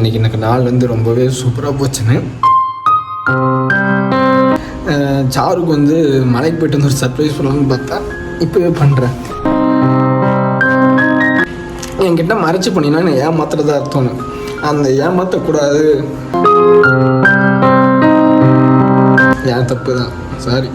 இன்னைக்கு எனக்கு நாள் வந்து ரொம்பவே சூப்பராக போச்சுன்னு. சாருக்கு வந்து மலைக்கு போயிட்டு வந்து ஒரு சர்ப்ரைஸ் பண்ணலாம்னு பார்த்தா இப்போவே பண்ணுறேன் என்கிட்ட மறைச்சு பண்ணினா நான் ஏமாத்துறதா அர்த்தம் அந்த ஏமாற்றக்கூடாது ஏன் தப்பு தான் sorry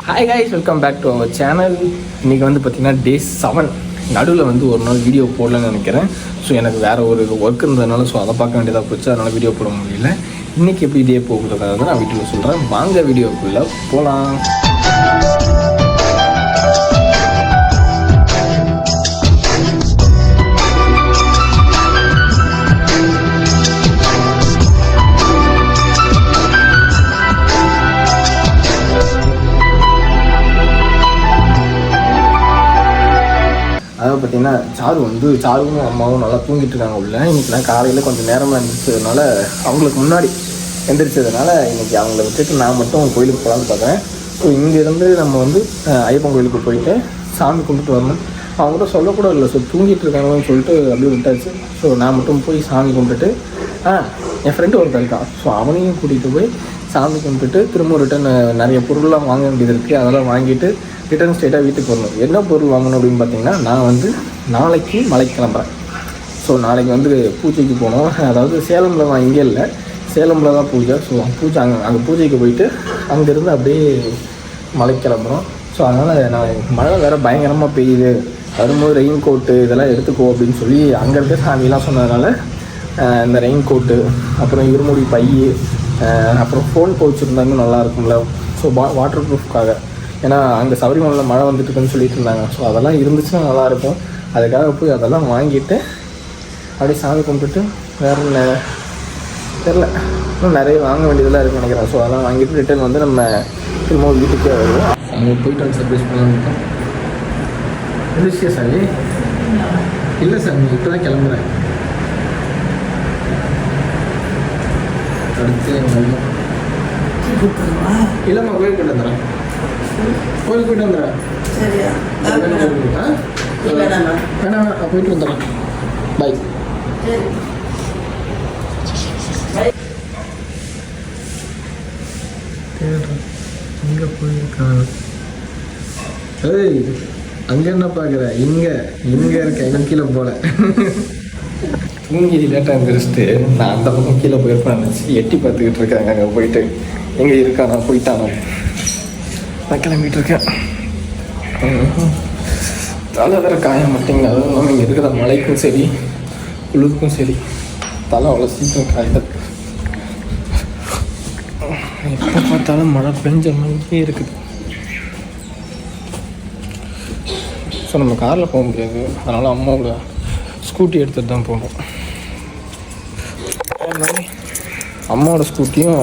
hi guys welcome back to our channel இன்றைக்கி வந்து பார்த்திங்கன்னா டே செவன் நடுவில் வந்து ஒரு நாள் வீடியோ போடலன்னு நினைக்கிறேன். ஸோ எனக்கு வேறு ஒரு ஒர்க் இருந்ததுனால ஸோ அதை பார்க்க வேண்டியதாக போச்சு. அதனால் வீடியோ போட முடியல. இன்றைக்கி எப்படி இதே போகிறதாக நான் வீட்டில் சொல்கிறேன் வாங்க வீடியோக்குள்ளே போகலாம் பார்த்தீங்கன்னா சாரு வந்து சாருவும் அம்மாவும் நல்லா தூங்கிட்டு இருக்காங்க உள்ள. இன்னைக்கு நான் காலையில் கொஞ்சம் நேரமாக எழுந்திரிச்சதுனால அவங்களுக்கு முன்னாடி எந்திரிச்சதுனால இன்றைக்கி அவங்கள விட்டுட்டு நான் மட்டும் கோயிலுக்கு போகலான்னு பார்க்குறேன் ஸோ இங்கேருந்து நம்ம வந்து ஐயப்பன் கோயிலுக்கு போயிட்டு சாமி கும்பிட்டு வரணும். அவங்ககிட்ட சொல்லக்கூட இல்லை. ஸோ தூங்கிட்டு இருக்காங்கன்னு சொல்லிட்டு அப்படியே விட்டாச்சு. ஸோ நான் மட்டும் போய் சாமி கும்பிட்டுட்டு ஆ என் ஃப்ரெண்டு ஒருத்தர் இருக்கான். ஸோ அவனையும் கூட்டிகிட்டு போய் சாமி கும்பிட்டுட்டு திரும்ப ரிட்டன் நிறைய பொருள்லாம் வாங்க வேண்டியது இருக்குது அதெல்லாம் வாங்கிட்டு ரிட்டர்ன் ஸ்டேட்டாக வீட்டுக்கு வரணும். என்ன பொருள் வாங்கணும் அப்படின்னு பார்த்தீங்கன்னா நான் வந்து நாளைக்கு மலைக்கு கிளம்புறேன் ஸோ நாளைக்கு வந்து பூஜைக்கு போனோம். அதாவது சேலமில் தான் இங்கே இல்லை. சேலமில் தான் பூஜை. ஸோ பூஜை அங்கே அங்கே பூஜைக்கு போயிட்டு அங்கேருந்து அப்படியே மலைக்கு கிளம்புறோம் ஸோ அதனால் நான் மழை வேறு பயங்கரமாக பெய்யுது. வரும்போது ரெயின் கோட்டு இதெல்லாம் எடுத்துக்கோ அப்படின்னு சொல்லி அங்கே இருக்க சாமியெல்லாம் சொன்னதுனால இந்த ரெயின் கோட்டு அப்புறம் இருமுடி பை அப்புறம் ஃபோன் பவுச் இருந்தாலும் நல்லா இருக்கும்ல. ஸோ வா வாட்டர் ப்ரூஃப்காக ஏன்னா அங்கே சபரிமலையில் மழை வந்துட்டு இருக்குன்னு சொல்லிட்டு இருந்தாங்க. ஸோ அதெல்லாம் இருந்துச்சுன்னா நல்லாயிருக்கும் அதுக்காக போய் அதெல்லாம் வாங்கிட்டு அப்படியே சாமி கும்பிட்டுட்டு வேற என்ன? தெரில இன்னும் நிறைய வாங்க வேண்டியதெல்லாம் இருக்குன்னு நினைக்கிறேன். ஸோ அதெல்லாம் வாங்கிட்டு ரிட்டர்ன் வந்து நம்ம திரும்ப வீட்டுக்கே வருவோம். அங்கே போயிட்டு வந்து சர்ப்ரைஸ் பண்ணலாம் விஷயம் சாமி இல்லை சாமி இப்போ தான் கிளம்புறேன். அடுத்து இல்லைம்மா கோயில் போயிட்டு வந்துடுறேன். கோயில் போயிட்டு வந்துடுறேன்? வேணாம் நான் போயிட்டு வந்துடுறேன் பாய் சரி எங்கே போயிருக்கான் ஏய் அங்கே என்ன பார்க்குற இங்கே இங்கே இருக்க இன்னும் கீழே போல. தூங்கி லேட்டாக இருந்துச்சுட்டு நான் அந்த பக்கம் கீழே போயிருப்பேன் நினச்சி எட்டி பார்த்துக்கிட்டு இருக்காங்க அங்கே போயிட்டு. எங்கே இருக்கானா போயிட்டானா. நான் கிளம்பிட்டு இருக்கேன். தலை வேற காய மாட்டேங்குது. அதுவும் இல்லாமல் இங்கே இருக்கிற மழைக்கும் சரி குளிருக்கும் சரி தலை அவ்வளோ சீக்கிரம் காயுது. எப்போ பார்த்தாலும் மழை பெஞ்ச மாதிரியே இருக்குது. ஸோ நம்ம காரில் போக முடியாது. அதனால் அம்மாவோட ஸ்கூட்டி எடுத்துகிட்டு தான் போகணும். அதே மாதிரி அம்மாவோட ஸ்கூட்டியும்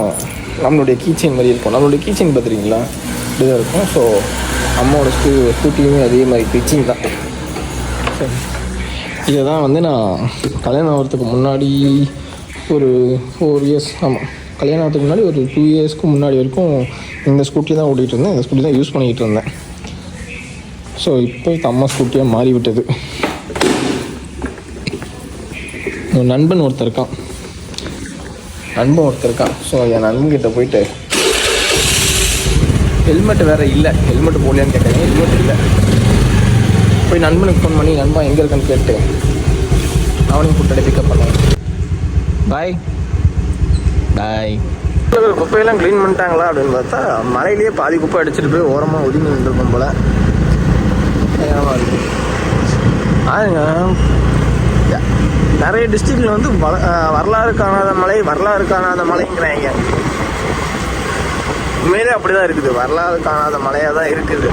நம்மளுடைய கீச்சைன் மாதிரி இருக்கும். நம்மளுடைய கீச்சைன் பார்த்துருக்கீங்களா? இப்படிதான் இருக்கும். ஸோ அம்மாவோட ஸ்கூ ஸ்கூட்டியுமே அதே மாதிரி பிச்சிங் தான் இதை தான் வந்து நான் கல்யாணம் ஆகிறதுக்கு முன்னாடி ஒரு ஃபோர் இயர்ஸ் ஆமாம் கல்யாணம் ஆகிறதுக்கு முன்னாடி ஒரு டூ இயர்ஸ்க்கு முன்னாடி வரைக்கும் இந்த ஸ்கூட்டி தான் ஓட்டிகிட்டு இருந்தேன். இந்த ஸ்கூட்டி தான் யூஸ் பண்ணிகிட்டு இருந்தேன். ஸோ இப்போ இப்போ அம்மா ஸ்கூட்டியாக மாறிவிட்டது. ஒரு நண்பன் ஒருத்தர் இருக்கான். நண்பன் ஒருத்தர் இருக்கான். ஸோ என் நண்பன்கிட்ட போயிட்டு ஹெல்மெட் வேறு இல்லை. ஹெல்மெட் போடலையான்னு கேட்டாங்க ஹெல்மெட் இல்லை. போய் நண்பனுக்கு ஃபோன் பண்ணி நண்பன் எங்கே இருக்கான்னு கேட்டு. அவனையும் கூப்பிட்டு பிக்கப் பண்ணுவேன் பாய் பாய் குப்பையெல்லாம் க்ளீன் பண்ணிட்டாங்களா அப்படின்னு பார்த்தா மலையிலேயே பாதி குப்பை அடிச்சிட்டு போய் ஓரமாக ஒதுங்கி நின்றுருக்கும் போல். ஆளுங்க நிறைய டிஸ்ட்ரிக்டில் வந்து வ- வரலாறு காணாத மலை வரலாறு காணாத மலைங்கிறாங்க. உண்மையிலே அப்படி தான் இருக்குது. வரலாறு காணாத மழையாக தான் இருக்குது.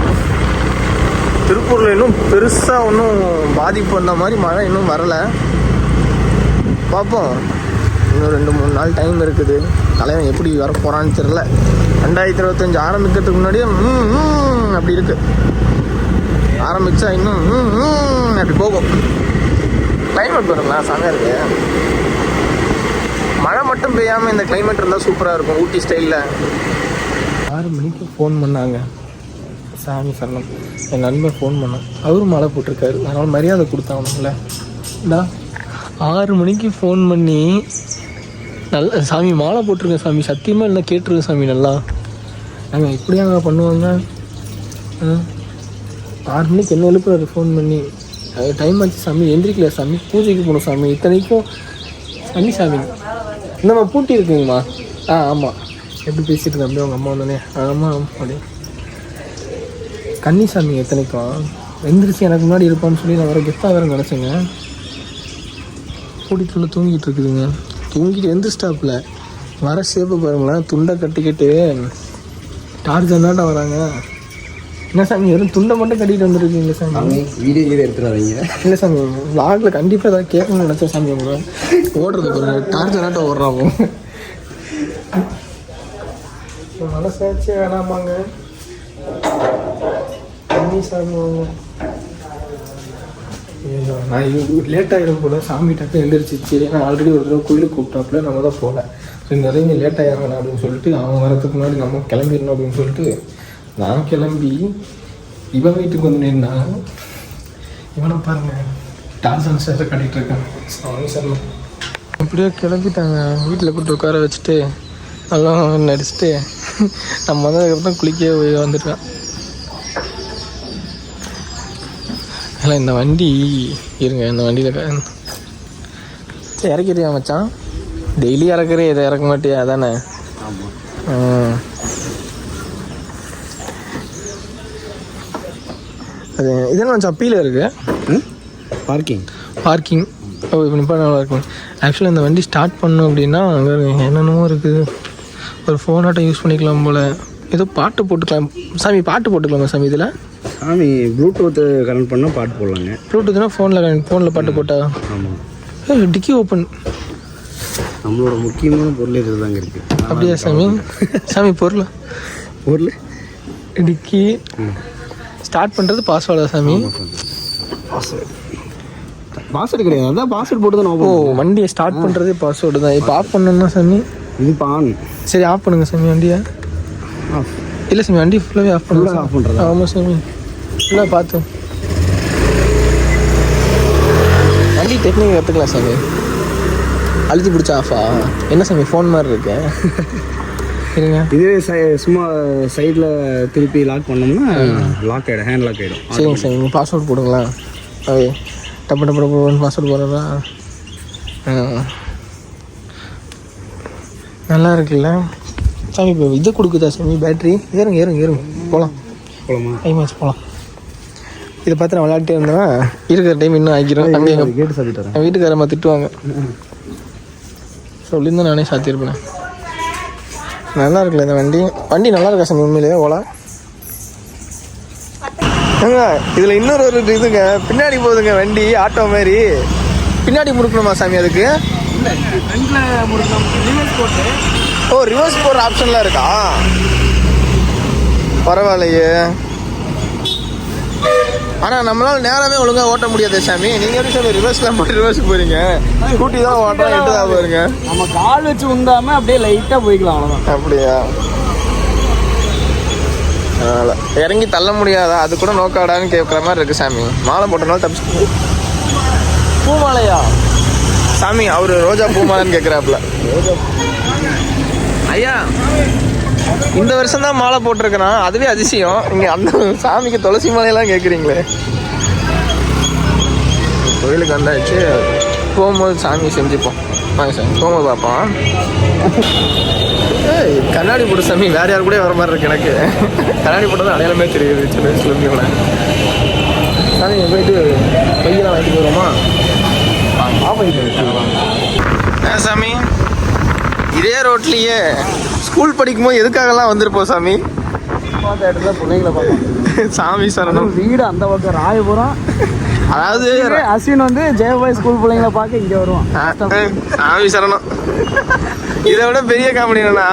திருப்பூரில் இன்னும் பெருசாக ஒன்றும் பாதிப்பு வந்த மாதிரி மழை இன்னும் வரலை. பார்ப்போம் இன்னும் ரெண்டு மூணு நாள் டைம் இருக்குது. தலைவன் எப்படி வர போகிறான்னு தெரில ரெண்டாயிரத்தி இருபத்தஞ்சு ஆரம்பிக்கிறதுக்கு முன்னாடியே ம், அப்படி இருக்குது ஆரம்பித்தா இன்னும் ம், அப்படி போகும். கிளைமேட் பாருங்களா சாங்க இருக்கு. மழை மட்டும் பெய்யாமல் இந்த கிளைமேட் இருந்தால் சூப்பராக இருக்கும் ஊட்டி ஸ்டைலில் ஆறு மணிக்கு ஃபோன் பண்ணாங்க. சாமி சரணம். என் நண்பர் ஃபோன் பண்ணான். அவரும் மழை போட்டிருக்காரு. அதனால் மரியாதை கொடுத்தாங்கல்ல. இந்தா ஆறு மணிக்கு ஃபோன் பண்ணி நல்ல சாமி மாலை போட்டிருக்கேன் சாமி. சத்தியமாக இல்லை கேட்டிருக்கேன் சாமி நல்லா? நாங்கள் இப்படியாங்க பண்ணுவாங்க? ஆறு மணிக்கு என்ன எழுப்புறாரு ஃபோன் பண்ணி? டைம் ஆச்சு சாமி. எந்திரிக்கல சாமி. பூஜைக்கு போகணும் சாமி. இத்தனைக்கும் சாமி சாமி. மாதிரி பூட்டி இருக்குங்கம்மா? ஆ ஆமாம் எப்படி பேசிட்டு இருந்தேன் அப்படியே உங்கள் அம்மா வந்தோடனே ஆமாம் அப்படியே கன்னிசாமி எத்தனைக்கும் எந்திரிச்சு எனக்கு முன்னாடி இருப்பான்னு சொல்லி நான் வர கெத்தாக வேறு நினச்சேங்க. கூட்டிட்டுள்ள தூங்கிட்டு இருக்குதுங்க. தூங்கிட்டு எந்த ஸ்டாப்பில் வர சேப்பை பாருங்களேன் துண்டை கட்டிக்கிட்டு டார்ஜர் தாண்டா வராங்க. என்ன சாமி வெறும் துண்டை மட்டும் கட்டிட்டு வந்துருக்கீங்க சாமி? வீடியோ கீழே எடுத்துடாதீங்க. இல்லை சாமி லாகில் கண்டிப்பாக ஏதாவது கேட்கணும்னு நினச்சேன் சாமி அவங்க ஓடுறது பாருங்க டார்ஜர் நாட்டம் ஓடுறாங்க மனசாச்சே வேணாமாங்க. தண்ணி சாமிவாங்க ஐயோ, நான் லேட் ஆகிடும் போல. சாமி டக்கு எழுந்திரிச்சிச்சு நான் ஆல்ரெடி ஒரு தடவை கோயிலுக்கு கூப்பிட்டாப்புல நம்ம தான் போகல ஸோ இந்த தடவை நீ லேட் ஆகிடுவேன் அப்படின்னு சொல்லிட்டு அவன் வரத்துக்கு முன்னாடி நம்ம கிளம்பிடணும் அப்படின்னு சொல்லிட்டு நான் கிளம்பி இவன் வீட்டுக்கு வந்து நின்னா இவனை பாருங்க. டான்சன் சேர கட்டிட்டு இருக்கான். சாமி சார் அப்படியே கிளம்பிட்டாங்க. வீட்டில் கூப்பிட்டு உட்கார வச்சுட்டு நல்லா நடிச்சுட்டு நம்ம வந்ததுக்கப்புறம் குளிக்க போய் வந்துட்டேன் இல்லை இந்த வண்டி இருங்க இந்த வண்டியில் இறக்கிறியா மச்சான். டெய்லி இறக்குறே இதை இறக்க மாட்டியா? அதானே. அது இதெல்லாம் மச்சான் அப்பீல இருக்கு? பார்க்கிங். பார்க்கிங். ஓ இப்போ நிப்பா நல்லா இருக்கும். ஆக்சுவலாக இந்த வண்டி ஸ்டார்ட் பண்ணோம் அப்படின்னா அங்கே என்னென்னமோ இருக்குது. ஒரு ஃபோனாட்டம் யூஸ் பண்ணிக்கலாம் போல். ஏதோ பாட்டு போட்டுக்கலாம். சாமி பாட்டு போட்டுக்கலாமா சாமி இதில்? சாமி ப்ளூடூத் கனெக்ட் பண்ணால் பாட்டு போடலாங்க. ப்ளூடூத்னா ஃபோனில் ஃபோனில் பாட்டு போட்டா? ஆமாம் டிக்கி ஓப்பன் நம்மளோட முக்கியமான பொருள் இதில் தாங்க இருக்குது அப்படியா சாமி? சாமி பொருள்? பொருள்? டிக்கி. ஸ்டார்ட் பண்ணுறது பாஸ்வேர்டா சாமி. பாஸ்வேர்டு கிடையாது. அதான் பாஸ்வேர்டு போட்டு தான் ஓ வண்டியை ஸ்டார்ட் பண்ணுறதே பாஸ்வேர்டு தான். இப்போ ஆஃப் பண்ணணும்னா சாமி? இது ஆன் சரி ஆஃப் பண்ணுங்க சாமி வண்டியை. ஆஃப் இல்லை சாமி வண்டி ஃபுல்லாகவே ஆஃப் பண்ணுங்க ஆஃப் பண்ணுறதா ஆமாம் சாமி. ஃபுல்லாக பார்த்து வண்டி டெக்னிக் கற்றுக்கலாம் சாமி. அழுத்தி பிடிச்சா ஆஃபா என்ன சாமி ஃபோன் மாதிரி இருக்கு? இருங்க. இதுவே சை- சும்மா சைடில் திருப்பி லாக் பண்ணோம்னா லாக் ஆகிடும் ஹேண்ட் லாக் ஆகிடும் சரிங்க சார் நீங்கள் பாஸ்வேர்ட் போடுங்களா ஓகே. டப்பு டப்பு டப்பு பாஸ்வேர்ட் போடுறதா? நல்லா இருக்குல்ல? சாமி இப்போ இது கொடுக்குதா சாமி? பேட்ரி ஏறுங்க ஏறுங்க ஏறுங்க. போகலாம் போகலாமா டைம் ஆச்சு போகலாம் இதை பார்த்து நான் விளையாட்டே இருந்தேன் இருக்கிற டைம் இன்னும் ஆக்கிரும் அங்கே எங்கள் கேட்டு சாத்தி தரேன் என் வீட்டுக்காரம்மா திட்டுவாங்க. சொல்லியிருந்தா நானே சாத்தியிருப்பேன். நல்லா இருக்குல்ல இந்த வண்டி? வண்டி நல்லா இருக்கா சாமி உண்மையிலேயே? ஓலா? ஏங்க இதில் இன்னொரு ஒரு இதுங்க பின்னாடி போகுதுங்க வண்டி ஆட்டோ மாதிரி. பின்னாடி முறுக்கணுமா சாமி அதுக்கு? ஓ ரிவர்ஸ் போகிற ஆப்ஷன்லாம் இருக்கா? பரவாயில்லையே. ஆனால் நம்மளால நேரமே ஒழுங்காக ஓட்ட முடியாது சாமி. நீங்கள் எப்படி சாமி ரிவர்ஸ்லாம் போட்டு ரிவர்ஸ் போறீங்க? ஸ்கூட்டி தான் ஓட்டுறோம் எட்டு தான் போயிருங்க. நம்ம கால் வச்சு உந்தாம அப்படியே லைட்டாக போய்க்கலாம் அவ்வளோதான் அப்படியா? அதனால இறங்கி தள்ள முடியாதா? அது கூட நோக்காடான்னு கேட்குற மாதிரி இருக்கு சாமி. மாலை போட்டனால தப்பிச்சு பூ மாலையா? சாமி அவரு ரோஜா பூ மாலைன்னு கேட்குறாப்புல ஐயா இந்த வருஷம் தான் மாலை போட்டிருக்கிறான் அதுவே அதிசயம். இங்கே அந்த சாமிக்கு துளசி மாலையெல்லாம் கேட்குறீங்களே கோயிலுக்கு வந்தாச்சு. போகும்போது சாமி செஞ்சுப்போம். வாங்க சாமி போகும்போது பார்ப்போம். ஏய் கண்ணாடி போட்டு சாமி. வேற யார் கூட வர மாதிரி இருக்கு எனக்கு. கண்ணாடி போட்டு தான் அடையாளமே தெரியுது. சின்ன வயசுல இருந்து இவனை. சாமி போயிட்டு பையெல்லாம் வாங்கிட்டு போகிறோமா சாமி. இதே ரோட்லயே ஸ்கூல் படிக்கும்போது எதுக்காகலாம் வந்திருப்போம் சாமி? பார்த்த இடத்துல பிள்ளைங்களை சாமி சரணம். வீடு அந்த பக்கம் ராயபுரம். அதாவது அஸ்வின் வந்து ஜெயபாய் ஸ்கூல் பிள்ளைங்களை பார்க்க இங்கே வருவான். சாமி சரணம். இதை விட பெரிய காமெடி என்னன்னா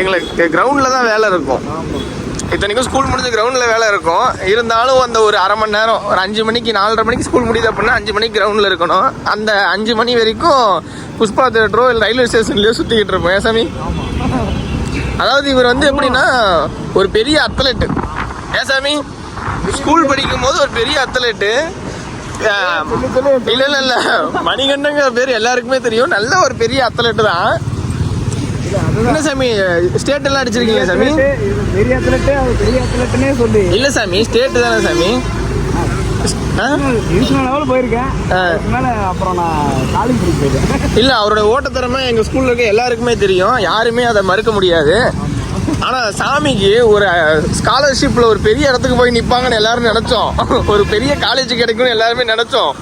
எங்களுக்கு கிரவுண்டில் தான் வேலை இருக்கும். இத்தனைக்கும் ஸ்கூல் முடிஞ்ச கிரவுண்டில் வேலை இருக்கும். இருந்தாலும் அந்த ஒரு அரை மணி நேரம் ஒரு அஞ்சு மணிக்கு நாலரை மணிக்கு ஸ்கூல் முடியுது அப்படின்னா அஞ்சு மணிக்கு கிரவுண்டில் இருக்கணும். அந்த அஞ்சு மணி வரைக்கும் புஷ்பா தேட்டரோ இல்லை ரயில்வே ஸ்டேஷன்லேயோ சுற்றிக்கிட்டு இருப்போம். ஏன் சாமி? அதாவது இவர் வந்து எப்படின்னா ஒரு பெரிய அத்லெட்டு ஏன் சாமி? ஸ்கூல் படிக்கும் போது ஒரு பெரிய அத்லெட்டு இல்லை இல்லை இல்லை. மணிகண்டங்கிற பேர் எல்லாருக்குமே தெரியும். நல்ல ஒரு பெரிய அத்லெட் தான். என்ன சாமி ஸ்டேட் எல்லாம் அடிச்சிருக்கீங்க சாமி? பெரிய அத்லட்டு அது பெரிய அத்லட்டுனே சொல்லி. இல்ல சாமி ஸ்டேட் தானே சாமி. இல்ல அவரோட ஓட்டத்திறமை எங்க ஸ்கூல்ல இருக்க எல்லாருக்குமே தெரியும். யாருமே அதை மறுக்க முடியாது. ஆனா சாமிக்கு ஒரு ஸ்காலர்ஷிப்ல ஒரு பெரிய இடத்துக்கு போய் நிப்பாங்கன்னு எல்லாரும் நினைச்சோம். ஒரு பெரிய காலேஜ் கிடைக்கும்னு எல்லாருமே நினைச்சோம்.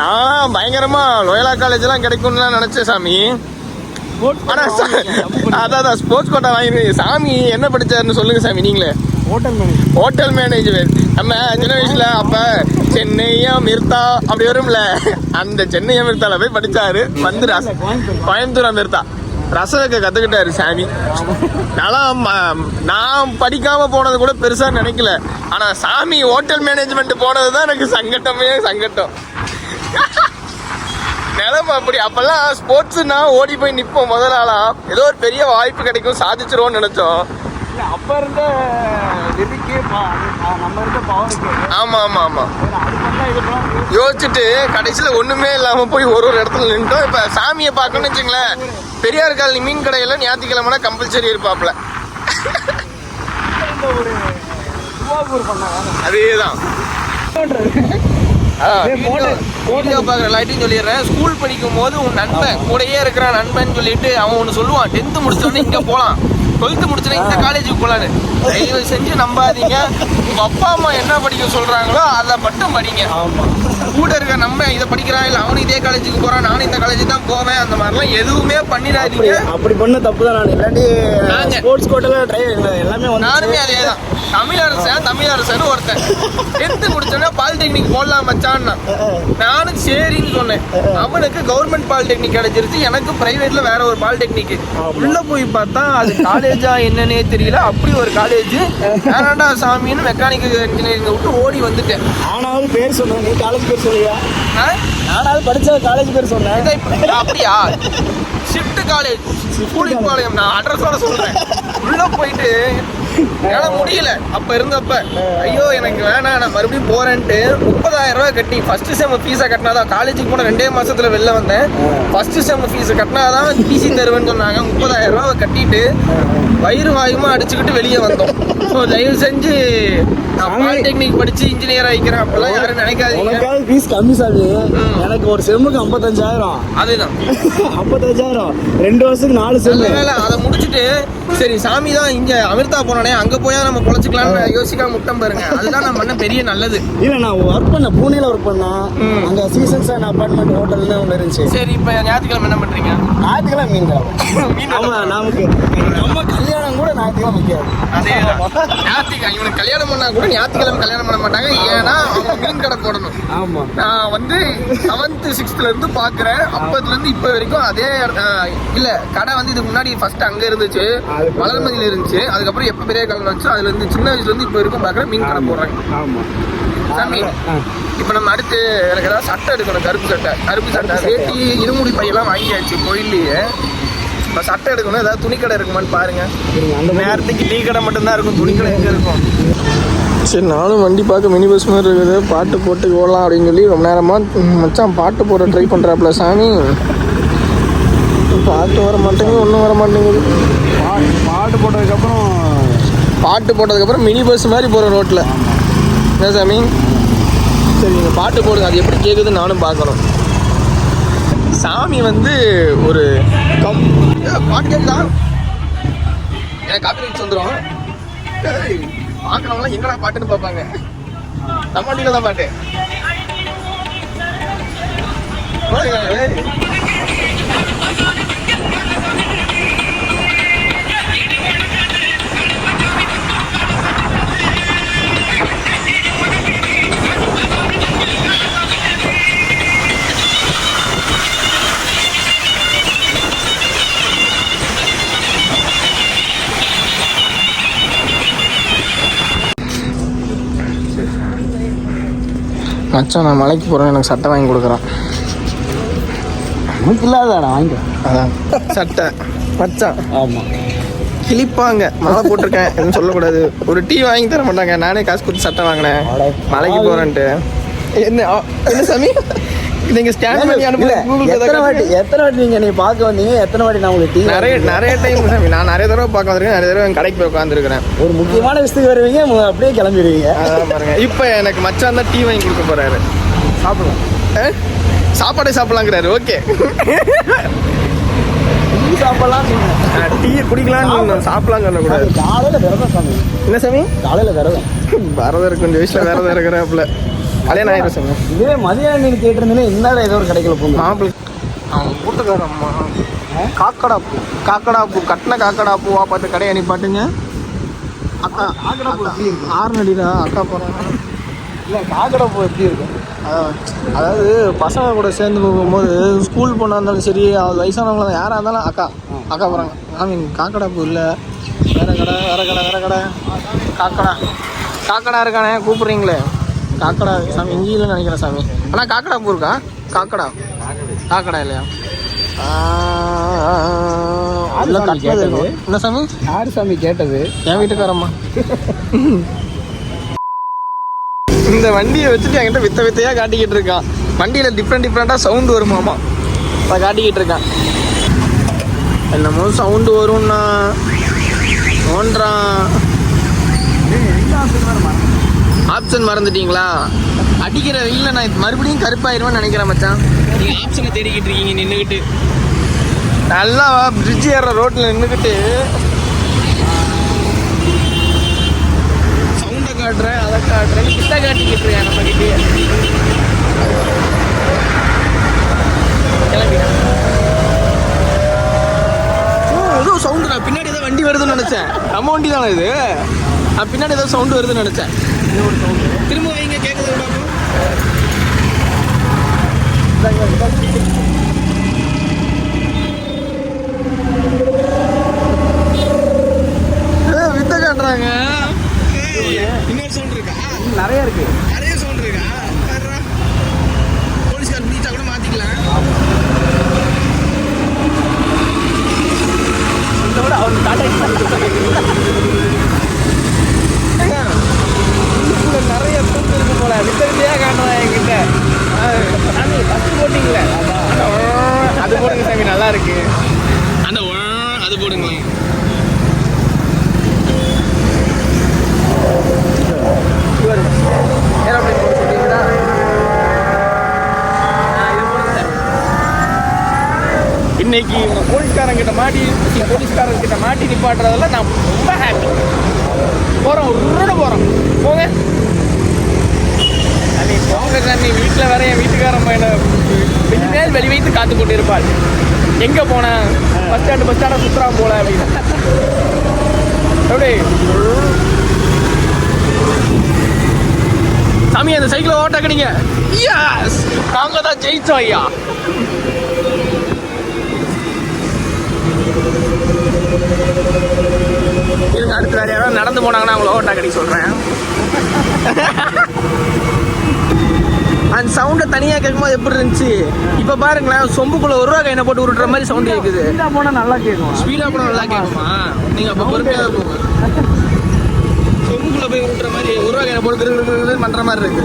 நான் பயங்கரமா லோயலா காலேஜ் எல்லாம் கிடைக்கும்னு நினைச்சேன் சாமி. அதான் ஸ்போர்ட்ஸ் கோட்டா வாங்கி சாமி என்ன படிச்சாருன்னு சொல்லுங்க சாமி நீங்களே. ஹோட்டல் மேனேஜ் ஹோட்டல் மேனேஜ்மெண்ட் நம்ம சின்ன வயசுல அப்ப சென்னையா மிர்தா அப்படி வரும்ல. அந்த சென்னையா மிர்தால போய் படிச்சாரு. வந்து கோயம்புத்தூர். மிர்தா ரசம் வைக்க கத்துக்கிட்டாரு சாமி. நல்லா ம- நான் படிக்காம போனது கூட பெருசா நினைக்கல. ஆனா சாமி ஹோட்டல் மேனேஜ்மெண்ட் போனது தான் எனக்கு சங்கட்டமே சங்கட்டம். நிலைமை அப்படி. அப்பெல்லாம் ஸ்போர்ட்ஸ்னா ஓடி போய் நிற்போம் முதல் ஆளா ஏதோ ஒரு பெரிய வாய்ப்பு கிடைக்கும் சாதிச்சிருவோம்னு நினைச்சோம். அப்போ இருந்த விதிக்கு நம்ம இருந்த பவருக்கு ஆமா ஆமா ஆமா. யோசிச்சுட்டு கடைசியில ஒண்ணுமே இல்லாம போய் ஒரு ஒரு இடத்துல நின்ட்டோம். இப்ப சாமியை பார்க்கணும்னு வச்சுங்களேன். பெரியார் காலனி மீன் கடையில ஞாயிற்றுக்கிழமைனா கம்பல்சரி இருப்பாப்ல அதேதான். வீடியோ பார்க்குற எல்லாத்தையும் சொல்லிடுறேன். ஸ்கூல் படிக்கும் போது உன் நண்பன் கூடயே இருக்கிற நண்பன் சொல்லிட்டு அவன் ஒன்று சொல்லுவான். டென்த்து முடிச்சோடனே இங்கே போகலாம் டுவெல்த்து முடிச்சோடனே இந்த காலேஜுக்கு போகலான்னு தயவு செஞ்சு நம்பாதீங்க. உங்க அப்பா அம்மா என்ன படிக்க சொல்றாங்களோ அதை மட்டும் படிங்க. ஆமாம் கூட இருக்க நம்ம இதை படிக்கிறான் இல்லை அவனும் இதே காலேஜுக்கு போறான் நானும் இந்த காலேஜுக்கு தான் போவேன் அந்த மாதிரிலாம் எதுவுமே பண்ணிடாதீங்க. அப்படி பண்ண தப்பு தான் நான். இல்லாட்டி. ஸ்போர்ட்ஸ் கோட்டில் ட்ரை எல்லாமே நானுமே அதே தான் தமிழரசன் தமிழரசன் ஒருத்தன். டென்த்து முடிச்சோன்னே பாலிடெக்னிக் போடலாம் மச்சான்னா. நானும் சரின்னு சொன்னேன். அவனுக்கு கவர்மெண்ட் பாலிடெக்னிக் கிடைச்சிருச்சு எனக்கு பிரைவேட்ல வேற ஒரு பாலிடெக்னிக் உள்ள போய் பார்த்தா அது காலேஜா என்னன்னே தெரியல. அப்படி ஒரு காலேஜ் வேணாண்டா சாமின்னு மெக்கானிக்கல் இன்ஜினியரிங் விட்டு ஓடி வந்துட்டேன். நானாவது பேர் சொன்னேன் நீ காலேஜ் பேர் சொல்லுவியா ஆ? நானாவது படிச்ச காலேஜ் பேர் சொன்னேன். அப்படியா? ஷிஃப்ட் காலேஜ் கூலிப்பாளையம் நான் அட்ரஸோட சொல்றேன். உள்ள போயிட்டு என்னால முடியல. அப்ப இருந்தப்ப ஐயோ எனக்கு வேணாம் நான் மறுபடியும் போறேன்ட்டு முப்பதாயிரம் ரூபாய் கட்டி ஃபர்ஸ்ட் செம் ஃபீஸை கட்டினாதான் காலேஜுக்கு போன ரெண்டே மாசத்துல வெளில வந்தேன். ஃபர்ஸ்ட் செம் ஃபீஸ் கட்டினாதான் டிசி தருவேன்னு சொன்னாங்க. முப்பதாயிரம் ரூபாய் கட்டிட்டு வயிறு வாயுமா அடிச்சுக்கிட்டு வெளியே வந்தோம். ஸோ தயவு செஞ்சு பாலிடெக்னிக் படிச்சு இன்ஜினியர் ஆகிக்கிறேன் அப்பெல்லாம் யாரும் நினைக்காதீங்க. உனக்காவது ஃபீஸ் கம்மி சாமி எனக்கு ஒரு செம்முக்கு ஐம்பத்தஞ்சாயிரம். அதுதான். ஐம்பத்தஞ்சாயிரம். ரெண்டு வருஷத்துக்கு நாலு செம்மு வேலை அதை முடிச்சுட்டு சரி சாமி தான் இங்க அமிர்தா போனோடனே அங்க போயா நம்ம பொழைச்சிக்கலாம்னு யோசிக்காம முட்டம் பாருங்க. அதுதான் நான் பண்ண பெரிய நல்லது. இல்ல நான் ஒர்க் பண்ணேன் பூனேல ஒர்க் பண்ணேன் அங்க சீசன்ஸ் அண்ட் அபார்ட்மெண்ட் ஹோட்டல்னு ஒன்று இருந்துச்சு. சரி இப்ப ஞாயிற்றுக்கிழமை என்ன பண்றீங்க? ஞாயிற்றுக்கிழமை மீன் கிழமை மீன் ஆமா நமக்கு நம்ம கல்யாணம் கூட ஞாயிற்றுக்கிழமை வைக்காது. அதே ஞாயிற்றுக்கிழமை இவனுக்கு கல்யாணம் பண்ணா கூட ஞாயிற்றுக்கிழமை கல்யாணம் பண்ண மாட்டாங்க. ஏன்னா அவங்க மீன் கடை போடணும். ஆமா. நான் வந்து செவன்த் சிக்ஸ்த்ல இருந்து பாக்குறேன். அப்பத்துல இருந்து இப்ப வரைக்கும் அதே இல்ல கடை வந்து இதுக்கு முன்னாடி ஃபர்ஸ்ட் அங்க இருந்துச்சு. வளர்மதியில இருந்துச்சு. அதுக்கப்புறம் எப்ப பெரிய கடை வந்துச்சு அதுல இருந்து சின்ன வயசுல இருந்து இப்ப வரைக்கும் பாக்குறேன். மீன் கடை போடுறாங்க. ஆமா. சாமி. இப்ப நம்ம அடுத்து எனக்கு ஏதாவது சட்டை எடுக்கணும் கருப்பு சட்டை. கருப்பு சட்டை. வேட்டி இருமுடி பையெல்லாம் வாங்கியாச்சு கோயில்லையே. இப்ப சட்டை எடுக்கணும். ஏதாவது துணி கடை இருக்குமான்னு பாருங்க. இருங்க, அந்த மாதிரி நேரத்துக்கு டீ கடை மட்டும்தான் இருக்கும். துணி கடை எங்க இருக்கும்? சரி நானும் வண்டி பார்க்க மினி பஸ் மாதிரி இருக்குது. பாட்டு போட்டு ஓடலாம் அப்படின்னு சொல்லி ரொம்ப நேரமாக மச்சான் பாட்டு போட ட்ரை பண்ணுறாப்புல சாமி. பாட்டு வர மாட்டேங்குது ஒன்றும் வர மாட்டேங்குது. பாட்டு பாட்டு போட்டதுக்கப்புறம் பாட்டு போட்டதுக்கப்புறம் மினி பஸ் மாதிரி போகிற ரோட்டில் என்ன சாமி? சரி நீங்கள் பாட்டு போடுங்க. அது எப்படி கேட்குதுன்னு நானும் பார்க்கணும். சாமி வந்து ஒரு பாட்டு கேட்குதா எனக்கு காப்பி வந்துடும் பார்க்குறவங்களாம் எங்கடா பாட்டுன்னு பார்ப்பாங்க? நம்ம வண்டியில தான் பாட்டு. போடுங்க, மச்சான் நான் மலைக்கு போகிறேன் எனக்கு சட்டை வாங்கி கொடுக்குறான். இல்லாதாடா வாங்கிக்க. அதான். சட்டை. மச்சான் ஆமா. கிழிப்பாங்க. மழை போட்டிருக்கேன் எதுவும் சொல்லக்கூடாது. ஒரு டீ வாங்கி தர மாட்டாங்க. நானே காசு கொடுத்து சட்டை வாங்கினேன். மலைக்கு போகிறேன்ட்டு என்ன என்ன சாமி? நீங்க ஸ்கேன் பண்ணி அனுப்புங்க. எத்தனை வாட்டி எத்தனை வாட்டி நீங்க நீ பார்க்க வந்தீங்க? எத்தனை வாட்டி நான் உங்களுக்கு டீ நிறைய நிறைய டைம் சாமி நான் நிறைய தடவை பார்க்க வந்திருக்கேன் நிறைய தடவை கடைக்கு போய் உட்காந்துருக்கிறேன் ஒரு முக்கியமான விஷயத்துக்கு வருவீங்க அப்படியே கிளம்பிடுவீங்க. அதான் பாருங்க. இப்போ எனக்கு மச்சான் தான் டீ வாங்கி கொடுக்க போறாரு. சாப்பிடலாம்? சாப்பாடே சாப்பிடலாங்கிறாரு ஓகே. டீ சாப்பிடலாம். டீ குடிக்கலாம்னு சாப்பிடலாம். சொல்லக்கூடாது காலையில விரதம் சாமி. என்ன சாமி? காலையில விரதம். வரதர் கொஞ்சம் வயசுல வேறதா இருக்கிறாப்புல. கல்யாணம் ஆயிரும் சாமி இதுவே மதியானம் நீங்க கேட்டிருந்தீங்கன்னா இன்னும் ஏதோ ஒரு கடைக்குள்ள போங்க. மாப்பிள்ளை. அவன் கூட்டுக்காரன் அம்மா காக்கடா பூ காக்கடா பூ கட்டின காக்கடா பூவா பார்த்து கடையை அனுப்பாட்டுங்க அக்கா காக்கடா பூ எப்படி இருக்கு? ஆறுநடிடா அக்கா போகிறாங்க இல்ல காக்கடை பூ எப்படி இருக்கும் அதாவது பசங்க கூட சேர்ந்து போகும்போது ஸ்கூல் பொண்ணாக இருந்தாலும் சரி அது வயசானவங்கள யாராக இருந்தாலும் அக்கா அக்கா போகிறாங்க சாமி காக்கடா பூ இல்லை. வேற கடை வேற கடை வேற கடை. காக்கடா. காக்கடா இருக்கானே கூப்பிட்றீங்களே. காக்கடா சாமி இங்கேயும் நினைக்கிறேன் சாமி. ஆனால் காக்கடா பூ இருக்கா? காக்கடா. காக்கடா இல்லையா? கேட்டது? என்ன சாமி? யாரு சாமி கேட்டது. என் வீட்டுக்காரம்மா. இந்த வண்டியை வச்சுட்டு என்கிட்ட வித்த வித்தையா காட்டிக்கிட்டு இருக்கான் வண்டியில டிஃப்ரெண்ட் டிஃப்ரெண்டா சவுண்ட் வருமாமா அதை காட்டிக்கிட்டு இருக்கான் என்னமோ சவுண்டு வரும்னா ஓன்றான் ஆப்ஷன் மறந்துட்டீங்களா? அடிக்கிற வெயில நான் மறுபடியும் கருப்பாயிருவேன்னு நினைக்கிறேன் மச்சான். நீங்க ஆப்ஷனை தேடிக்கிட்டு இருக்கீங்க நின்றுக்கிட்டு நல்லா பிரிட்ஜ் ஏற ரோட்ல நின்றுக்கிட்டு சவுண்டை காட்டுறேன் அதை காட்டுறேன். கிட்ட காட்டிக்கிட்டு இருக்கேன் நம்ம கிட்டே கிளம்பிட்டேன் ஓ ஏதோ சவுண்டு நான் பின்னாடி ஏதோ வண்டி வருதுன்னு நினைச்சேன். நம்ம வண்டி தானே இது? நான் பின்னாடி ஏதோ சவுண்டு வருதுன்னு நினைச்சேன். திரும்ப வைங்க கேட்குது பாப்போம் ஏய், வித்த காட்டுறாங்க ஏய், இன்னொரு சவுண்ட் இருக்கா நிறைய இருக்கு நிறைய சவுண்ட் இருக்கா பாருடா. போலீஸ்கார் பிடிச்சா கூட மாத்திக்கலாம் இதோட அவர் ஏங்க, இதுக்குள்ள நிறைய சவுண்ட் இருக்கு போல வித்த வித்தையா காட்டுறான் என்கிட்ட சாமி ஃபஸ்ட் போட்டிங்களே அந்த ஓ, அது போடுங்க சாமி நல்லா இருக்கு அந்த ஓ, அது போடுங்களேன் ஏரோப்ளேன் போட சொல்றீங்களா? ஆ, இது போடுங்க சாமி. இன்னைக்கு உங்க போலீஸ்காரங்கிட்ட மாட்டி போலீஸ்காரங்கிட்ட மாட்டி நிப்பாட்டுறதுல நான் ரொம்ப ஹாப்பி போறோம் உருட போறோம் போங்க சாமி போங்க சாமி வீட்டில் வேற என் வீட்டுக்காரம்மா என்ன பார்த்து காத்து கொண்டு இருப்பார் எங்க போன? பஸ் ஸ்டாண்டு பஸ் ஸ்டாண்டை சுத்துறான் போல அப்படின்னு எப்படி? சாமி அந்த சைக்கிளை ஓட்ட கிடைங்க எஸ் நாங்க தான் ஜெயிச்சோம் ஐயா. இதுக்கு அடுத்து வேற யாராவது நடந்து போனாங்கன்னா அவங்கள ஓட்டா கடி சொல்றேன். அந்த சவுண்டை தனியாக கேட்கும்போது எப்படி இருந்துச்சு? இப்போ பாருங்களேன் சொம்புக்குள்ள ஒரு ரூபா கையில போட்டு உருட்டுற மாதிரி சவுண்ட் கேட்குது ஸ்பீடா போனா நல்லா கேட்கும் ஸ்பீடாக கூட நல்லா கேட்குமா நீங்கள் அப்போ பொறுமையாக போங்க. சொம்புக்குள்ள போய் உருட்டுற மாதிரி ஒரு ரூபா கையில போட்டு கிரு கிரு கிருன்னு பண்ணுற மாதிரி இருக்கு.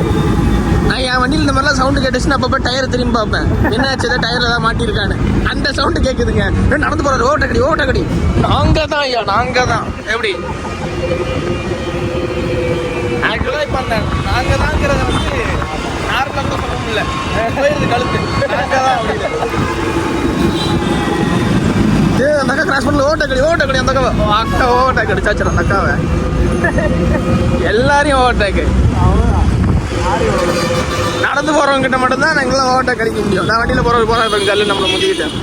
நான் என் வண்டியில் இந்த மாதிரிலாம் சவுண்டு கேட்டுச்சுன்னா அப்பப்போ டயர் திரும்பி பார்ப்பேன். என்ன ஆச்சு டயரில் ஏதாவது மாட்டியிருக்கான்னு. அந்த சவுண்டு கேட்குதுங்க நடந்து போகிறாரு ஓட்டக்கடி ஓட்டக்கடி நாங்கள் தான் ஐயா நாங்கள் தான். எப்படி? ஆக்சுவலாக இப்போ அந்த நாங்கள் தாங்கிறத வந்து நார்மலாக கூட சொல்ல முடியல. போயிருது கழுத்து. நாங்கள் அந்த அக்கா கிராஸ் பண்ணல. ஓட்டக்கடி ஓட்டக்கடி அந்த அக்கா அக்கா ஓவர்டேக் சாச்சு அந்த அக்காவை. எல்லாரையும் ஓவர்டேக்கு நடந்து போறவங்க கிட்ட மட்டும்தான் நாங்களாம் ஓவர்டேக் கிடைக்க முடியும். நான் வண்டியில் போறவர் போறாரு கல்லு நம்மளை முந்திக்கிட்டேன்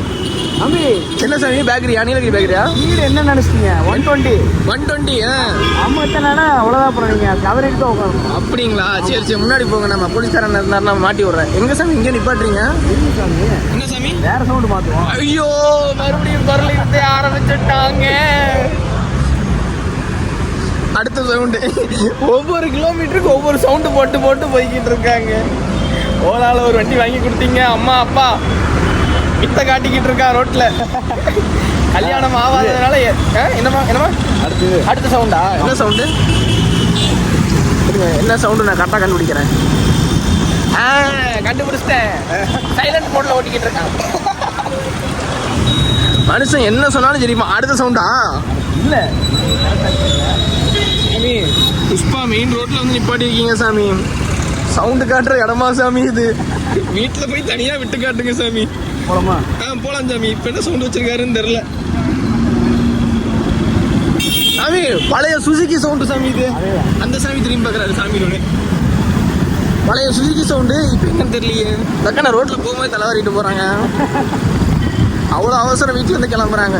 அம்பி என்ன சாமி பேக்கரியா நீலகிரி பேக்கரியா ஸ்பீடு என்ன நினைச்சிட்டீங்க? ஒன் டுவெண்ட்டி ஒன் டுவெண்ட்டி ஆமா எத்தனை அவ்வளோதான் அப்புறம் நீங்க கவரேஜ் தான் உட்காரணும். அப்படிங்களா? சரி சரி முன்னாடி போங்க. நம்ம போலீஸ்காரன் இருந்தாருன்னா மாட்டி விட்றேன். எங்க சாமி இங்கே நிப்பாட்டுறீங்க? சாமி? என்ன சாமி? வேற சவுண்டு மாத்துவோம். ஐயோ மறுபடியும் குரல் இருந்தே ஆரம்பிச்சுட்டாங்க. அடுத்த சவுண்டு ஒவ்வொரு கிலோமீட்டருக்கு ஒவ்வொரு சவுண்டு போட்டு போட்டு போய்கிட்டு இருக்காங்க. ஓலால ஒரு வண்டி வாங்கி கொடுத்தீங்க. அம்மா அப்பா. வித்த காட்டிக்கிட்டு இருக்கா ரோட்ல. கல்யாணம் ஆகாததுனால எ- ஆ, என்னம்மா என்னம்மா? அடுத்தது. அடுத்த சவுண்டா என்ன சவுண்டு என்ன சவுண்டு நான் கரெக்டாக கண்டுபிடிக்கிறேன். ஆ கண்டுபிடிச்சிட்டேன். சைலண்ட் மோட்ல ஓட்டிக்கிட்டு இருக்கான். மனுஷன் என்ன சொன்னாலும் சரிம்மா அடுத்த சவுண்டா இல்லை. சாமி புஷ்பா மெயின் ரோட்ல வந்து நிப்பாட்டி இருக்கீங்க சாமி. சவுண்டு காட்டுற இடமா சாமி இது. வீட்டில் போய் தனியாக விட்டு காட்டுங்க சாமி. போலாமா? ஆ போலாம் சாமி. இப்போ என்ன சவுண்ட் வச்சிருக்காருன்னு தெரில சாமி பழைய சுசுகி சவுண்டு சாமி இது. அந்த சாமி திரும்பி பார்க்குறாரு சாமி ஒன்று பழைய சுசுகி சவுண்டு இப்போ என்னன்னு தெரியலையே. டக்குன்னு ரோட்டில் போகும்போது தலைவாரிட்டு போகிறாங்க அவ்வளோ அவசரம் வீட்டிலேருந்து கிளம்புறாங்க.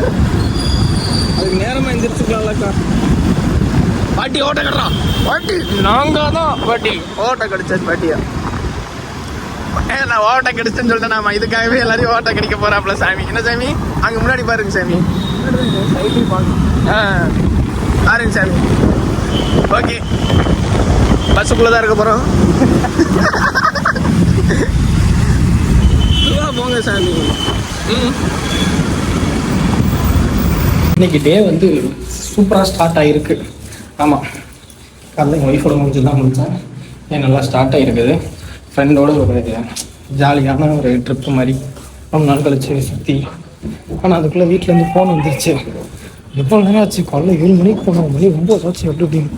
அதுக்கு நேரமாக எந்திரிச்சுக்கலாம்லக்கா பாட்டி ஓட்ட கட்டுறான் பாட்டி நாங்க தான் பாட்டி. ஓட்ட கடிச்சாச்சு பாட்டியா? நான் ஓட்ட கடிச்சேன்னு சொல்லிட்டேன் நாம இதுக்காகவே எல்லாரையும் ஓட்ட கடிக்க போறாப்ல சாமி. என்ன சாமி? அங்க முன்னாடி பாருங்க சாமி. பாருங்க சாமி. ஓகே. பஸ்ஸுக்குள்ள தான் இருக்க போறோம். போங்க சாமி. ம். இன்னைக்கு டே வந்து சூப்பராக ஸ்டார்ட் ஆகிருக்கு ஆமாம் காலைல எங்கள் ஒய்ஃபோட முடிஞ்சு தான் முடித்தேன் நல்லா ஸ்டார்ட் ஆகிருக்குது ஃப்ரெண்டோட ஒரு ஜாலியான ஒரு ட்ரிப்பு மாதிரி ரொம்ப நாள் கழிச்சு சுற்றி ஆனால் அதுக்குள்ளே வீட்டிலேருந்து ஃபோன் வந்துருச்சு. எவ்வளோ நேரம் ஆச்சு? காலைல ஏழு மணிக்கு போனோம். மணி ஒம்பது ஆச்சு இப்படின்னு.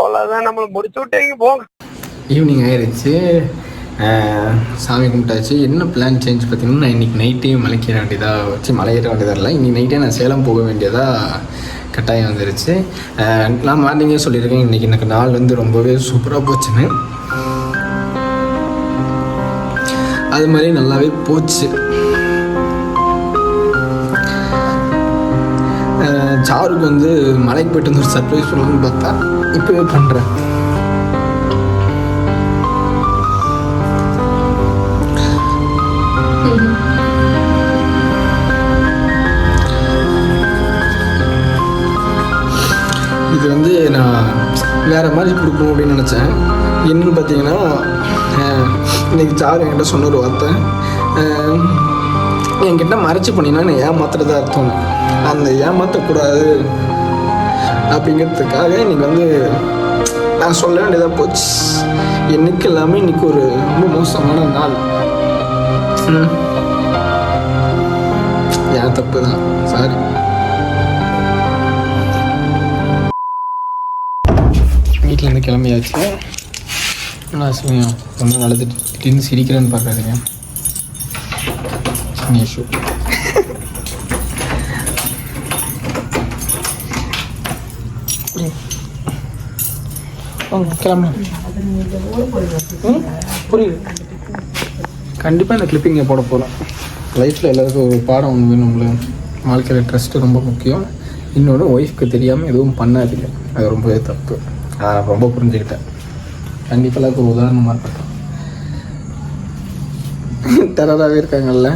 அவ்வளோதான் நம்மளை முடிச்சு விட்டீங்க போங்க ஈவினிங் ஆயிடுச்சு சாமி கும்பிட்டாச்சு. என்ன பிளான் சேஞ்ச் பார்த்தீங்கன்னா நான் இன்னைக்கு நைட்டே மலைக்கிற வேண்டியதாக வச்சு மலையேற வேண்டியதாக இல்லை. இன்னைக்கு நைட்டே நான் சேலம் போக வேண்டியதாக கட்டாயம் வந்துருச்சு. நான் மார்னிங்கே சொல்லியிருக்கேன் இன்றைக்கி எனக்கு நாள் வந்து ரொம்பவே சூப்பராக போச்சுன்னு. அது மாதிரி நல்லாவே போச்சு. சாருக்கு வந்து மலைக்கு போயிட்டு வந்து ஒரு சர்ப்ரைஸ் பண்ணணும்னு பார்த்தா இப்போவே பண்ணுறேன் இது வந்து நான் வேறு மாதிரி கொடுக்கணும் அப்படின்னு நினச்சேன். என்னென்னு பார்த்தீங்கன்னா இன்றைக்கி சார் என்கிட்ட சொன்ன ஒரு வார்த்தை. என்கிட்ட மறைச்சு பண்ணினா நான் ஏமாத்துறதா அர்த்தம். அந்த ஏமாற்றக்கூடாது அப்படிங்கிறதுக்காக இன்னைக்கு வந்து நான் சொல்ல வேண்டியதாக போச்சு. என்னைக்கு எல்லாமே இன்றைக்கி ஒரு ரொம்ப மோசமான நாள். ஏன் தப்பு தான் வீட்டிலேருந்து கிளம்பியாச்சு. நான் சொல்லுவேன் ரொம்ப நல்லது திடீர்னு சிரிக்கிறேன்னு பார்க்காதீங்க சின்ன இஷ்யூ கிளம்பு. ம்? புரியுது. கண்டிப்பாக இந்த கிளிப்பிங்கை போட போகிறோம் லைஃப்பில் எல்லாருக்கும் ஒரு பாடம் ஒன்று வேணும்ல. வாழ்க்கையில் ட்ரஸ்ட்டு ரொம்ப முக்கியம். இன்னொன்று ஒய்ஃப்க்கு தெரியாமல் எதுவும் பண்ணாதீங்க. அது ரொம்பவே தப்பு. நான் ரொம்ப புரிஞ்சுக்கிட்டேன். கண்டிப்பாக எல்லாருக்கும் ஒரு உதாரணமாக இருக்கட்டும் டெரராகவே இருக்காங்கல்ல?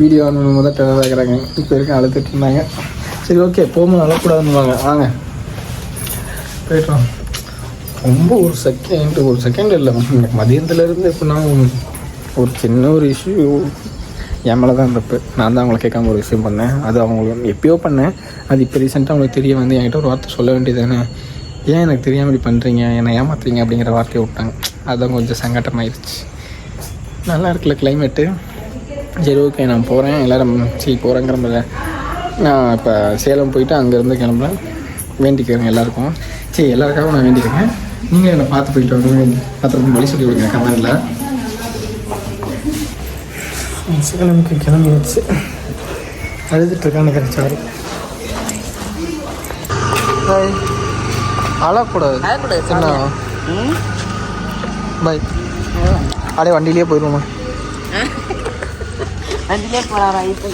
வீடியோ ஆன் பண்ணும்போது தான் டெரராக இருக்கிறாங்க. இப்போ இருக்க அழுத்துட்டு இருந்தாங்க. சரி ஓகே போகும்போது அழக்கூடாதுன்னு வாங்க. வாங்க. போயிட்டு ரொம்ப ஒரு செகண்ட் ஒரு செகண்ட் இல்லை. மதியத்துலேருந்து எப்படின்னா ஒரு சின்ன ஒரு இஷ்யூ என் மேலே தான் தப்பு நான் தான் அவங்களை கேட்காம ஒரு விஷயம் பண்ணேன். அது அவங்களுக்கு எப்பயோ பண்ணேன். அது இப்போ ரீசெண்டாக அவங்களுக்கு தெரிய வந்து என்கிட்ட ஒரு வார்த்தை சொல்ல வேண்டியது தானே? ஏன் எனக்கு தெரியாமல் இப்படி பண்ணுறீங்க என்னை ஏமாத்துறீங்க அப்படிங்கிற வார்த்தையை விட்டாங்க. அதான் கொஞ்சம் சங்கட்டமாயிருச்சு நல்லா இருக்குல்ல கிளைமேட்டு சரி ஓகே நான் போகிறேன் எல்லோரும் சரி போகிறேங்கிற மாதிரி. நான் இப்போ சேலம் போயிட்டு அங்கேருந்து கிளம்புறேன். வேண்டிக்கிறேன் எல்லாருக்கும். சரி எல்லாருக்காகவும் நான் வேண்டிக்கிறேன். நீங்கள் என்னை பார்த்து போயிட்டு வந்து பத்திரக்கும் வழி சொல்லி விடுங்க கமெண்டில். சேலமுக்கு கிளம்பி வச்சு அழுதுட்டுருக்கான்னு கிடைச்சாரு அழக்கூடாது. அழக்கூடாது, என்ன? பாய் அப்படியே வண்டியிலேயே போயிடுவோமா வண்டியிலே போறாரா இப்போ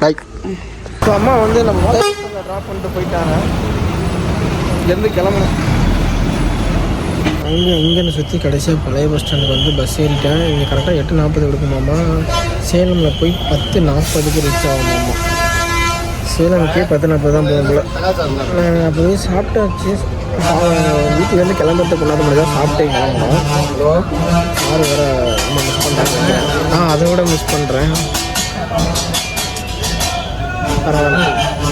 பாய் இப்போ அம்மா வந்து நம்ம ட்ராப் பண்ணிட்டு போயிட்டாங்க. இங்கேருந்து கிளம்பணும். அங்கே இங்கேன்னு சுற்றி கடைசியாக பழைய பஸ் ஸ்டாண்டுக்கு வந்து பஸ் ஏறிட்டேன். இங்கே கரெக்டாக எட்டு நாற்பது கொடுக்குமாம்மா. சேலமில் போய் பத்து நாற்பதுக்கு ரீச் ஆகுமாம்மா. சேலமுக்கே பத்து நாற்பது தான் போகும் போல. அப்போ போய் சாப்பிட்டாச்சு. வீட்டிலேருந்து கிளம்புறதுக்கு முன்னாடி மட்டும் தான் சாப்பிட்டே கிளம்பணும் ஆறு வர ரொம்ப மிஸ் பண்ணுறேன் ஆ அதை விட மிஸ் பண்ணுறேன் பரவாயில்ல.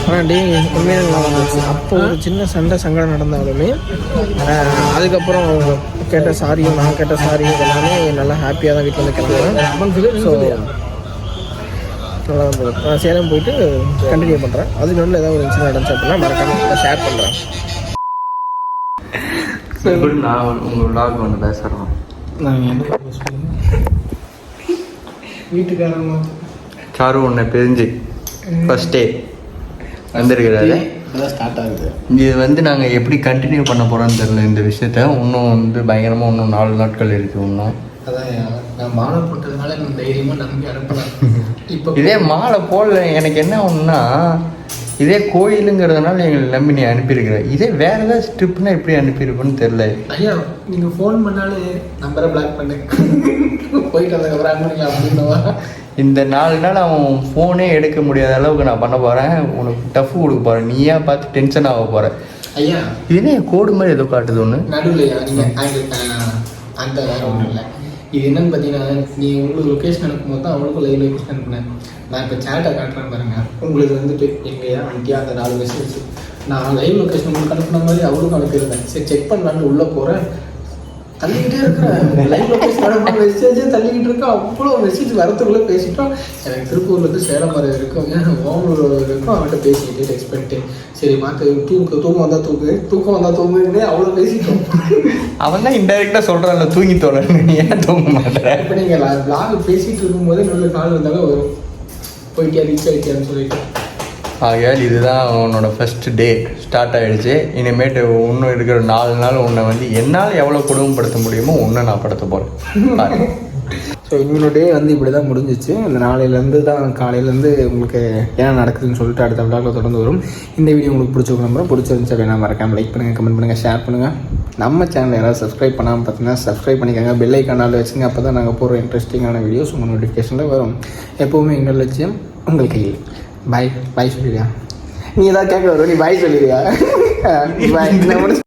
ஆனால் டே உண்மையாக நல்லா அப்போ ஒரு சின்ன சண்டை சங்கடம் நடந்தாலுமே அதுக்கப்புறம் அவங்க கேட்ட சாரியும் நான் கேட்ட சாரியும் எல்லாமே நல்லா ஹாப்பியாக தான் வீட்டில் வந்து கிளம்புறேன் ஸோ நல்லா இருந்தது நான் சேலம் போயிட்டு கண்டினியூ பண்ணுறேன் அதுக்கு நடுவில் ஏதாவது ஒரு இன்சிடென்ட் நடந்துச்சு அப்படின்னா மறக்காமல் ஷேர் பண்ணுறேன் நான் உங்கள் விளாக் ஒன்று பேசுகிறோம் நான் என்ன வீட்டுக்காரங்க சாரு உன்னை பிரிஞ்சு ஃபர்ஸ்ட் டே வந்திருக்கிறாரு. ஸ்டார்ட் ஆகுது. இது வந்து நாங்கள் எப்படி கண்டினியூ பண்ண போகிறோம்னு தெரியல இந்த விஷயத்த. இன்னும் வந்து பயங்கரமாக இன்னும் நாலு நாட்கள் இருக்குது இன்னும். அதான் நான் மாலை போட்டதுனால நான் தைரியமாக நம்பி அனுப்பலாம் இப்போ இதே மாலை போடல எனக்கு என்ன ஒன்றுனா இதே கோயிலுங்கிறதுனால எங்களை நம்பி நீ அனுப்பியிருக்கிற. இதே வேற ஏதாவது ஸ்ட்ரிப்னா எப்படி அனுப்பியிருப்பேன்னு தெரில ஐயா நீங்கள் ஃபோன் பண்ணாலே நம்பரை பிளாக் பண்ணு. போயிட்டு வந்ததுக்கப்புறம் அனுப்பிக்கலாம் அப்படின்னுவா? இந்த நாலு நாள் அவன் ஃபோனே எடுக்க முடியாத அளவுக்கு நான் பண்ண போகிறேன் உனக்கு டஃப் கொடுக்க போகிறேன் நீயா பார்த்து டென்ஷன் ஆக போகிற ஐயா. இதுனே கோடு மாதிரி ஏதோ காட்டுது ஒன்று நடுவில் அந்த வேற ஒன்றும் இல்லை. இது என்னன்னு பார்த்தீங்கன்னா நீ உங்களுக்கு லொக்கேஷன் அனுப்பும்போது தான் அவளுக்கும் லைவ் லொக்கேஷன் அனுப்புனேன். நான் இப்போ சேட்டை காட்டுறேன் பாருங்க. உங்களுக்கு வந்துட்டு எங்கேயா அங்கேயா அந்த நாலு மெசேஜ் நான் லைவ் லொக்கேஷன் உங்களுக்கு அனுப்புன மாதிரி அவளுக்கும் அனுப்பியிருந்தேன். சரி செக் பண்ணலான்னு உள்ளே போகிறேன் தள்ளிக்கிட்டே இருக்கிறேன். லொக்கேஷன் அனுப்புன மெசேஜே தள்ளிக்கிட்டு இருக்கேன் அவ்வளோ மெசேஜ் வரத்துக்குள்ளே பேசிட்டோம் எனக்கு திருப்பூர்லேருந்து சேலம் வர இருக்கும் ஓமலூர் இருக்கும் அவன்கிட்ட பேசிக்கிட்டே டெக்ஸ்ட் பண்ணிட்டு சரி மாற்று தூக்கு தூக்கம் வந்தால் தூக்கு தூக்கம் வந்தால் தூங்குன்னே அவ்வளோ பேசிட்டோம். அவன் தான் இன்டெரக்டாக சொல்கிறான்ல தூங்கி நீ ஏன் தூங்க மாட்டேற இப்போ நீங்கள் vlog பேசிகிட்டு இருக்கும்போதே நல்ல கால் வந்தாலும் வரும். போயிட்டியா ரீச் ஆகிட்டியான்னு சொல்லிட்டு. ஆகையால் இதுதான் உன்னோட ஃபஸ்ட் டே ஸ்டார்ட் ஆகிடுச்சு இனிமேட்டு இன்னும் இருக்கிற நாலு நாள் உன்னை வந்து என்னால் எவ்வளோ குடும்பப்படுத்த முடியுமோ உன்னை நான் படுத்த போகிறேன் ஸோ இன்னொரு டே வந்து இப்படி தான் முடிஞ்சிச்சு. இந்த நாளையிலேருந்து தான் காலையிலேருந்து உங்களுக்கு என்ன நடக்குதுன்னு சொல்லிட்டு அடுத்த விழாவில் தொடர்ந்து வரும். இந்த வீடியோ உங்களுக்கு பிடிச்சிருக்க நம்புறேன். பிடிச்சிருந்துச்சு அப்படின்னா மறக்காமல் லைக் பண்ணுங்கள் கமெண்ட் பண்ணுங்கள் ஷேர் பண்ணுங்கள் நம்ம சேனல் யாராவது சப்ஸ்கிரைப் பண்ணாமல் பார்த்தீங்கன்னா சப்ஸ்கிரைப் பண்ணிக்கோங்க. பெல் ஐக்கானால் வச்சுங்க. அப்போ தான் நாங்கள் போகிற இன்ட்ரெஸ்டிங்கான வீடியோஸ் உங்கள் நோட்டிஃபிகேஷனில் வரும். எப்போவுமே எங்கள் லட்சியம் உங்கள் கையில். பாய் பாய் சொல்லிடுறியா நீ ஏதாவது கேட்க வரும் நீ பாய் சொல்லிடுறியா பாய்